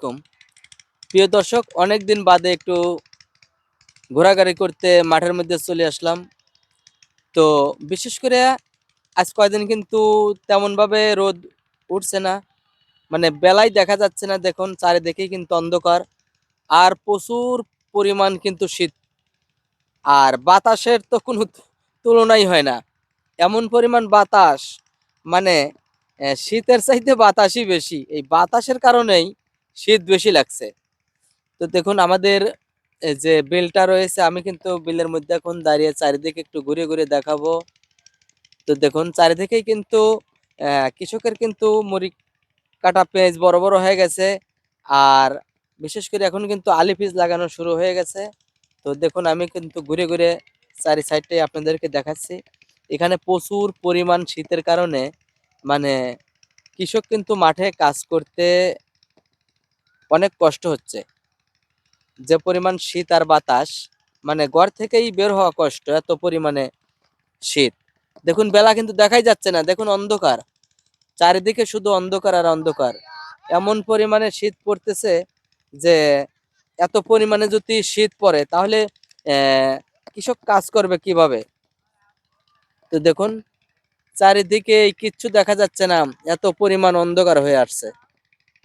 আলাইকুম। প্রিয় দর্শক অনেক দিন বাদে একটু ঘোরাঘুরি করতে মাঠের মধ্যে চলে আসলাম। তো বিশেষ করে আজ কয়দিন কিন্তু তেমনভাবে রোদ উঠছে না। মানে বেলায় দেখা যাচ্ছে না, দেখুন, চারিদিকেই কিন্তু অন্ধকার। আর প্রচুর পরিমাণ কিন্তু শীত। আর বাতাসের তো কোনো তুলনাই হয় না। এমন পরিমাণ বাতাস মানে শীতের চাইতে বাতাসই বেশি। এই বাতাসের কারণেই শীত বেশি লাগছে। তো দেখুন, আমাদের যে বিলটা রয়েছে, আমি কিন্তু বিলের মধ্যে এখন দাঁড়িয়ে চারিদিকে একটু ঘুরে ঘুরে দেখাবো। তো দেখুন, চারিদিকেই কিন্তু কৃষকের কিন্তু মুড়ি কাটা পেঁয়াজ বড় বড় হয়ে গেছে। আর বিশেষ করে এখন কিন্তু আলি পিস লাগানো শুরু হয়ে গেছে। তো দেখুন, আমি কিন্তু ঘুরে ঘুরে চারি সাইডটাই আপনাদেরকে দেখাচ্ছি। এখানে প্রচুর পরিমাণ শীতের কারণে মানে কৃষক কিন্তু মাঠে কাজ করতে অনেক কষ্ট হচ্ছে। যে পরিমাণ শীত আর বাতাস মানে ঘর থেকেই বের হওয়া কষ্ট, এত পরিমাণে শীত। দেখুন, বেলা কিন্তু দেখাই যাচ্ছে না, দেখুন অন্ধকার। চারিদিকে শুধু অন্ধকার আর অন্ধকার। এমন পরিমাণে শীত পড়তেছে যে, এত পরিমাণে যদি শীত পড়ে, তাহলে কৃষক কাজ করবে কীভাবে? তো দেখুন, চারিদিকে কিচ্ছু দেখা যাচ্ছে না, এত পরিমাণ অন্ধকার হয়ে আসছে।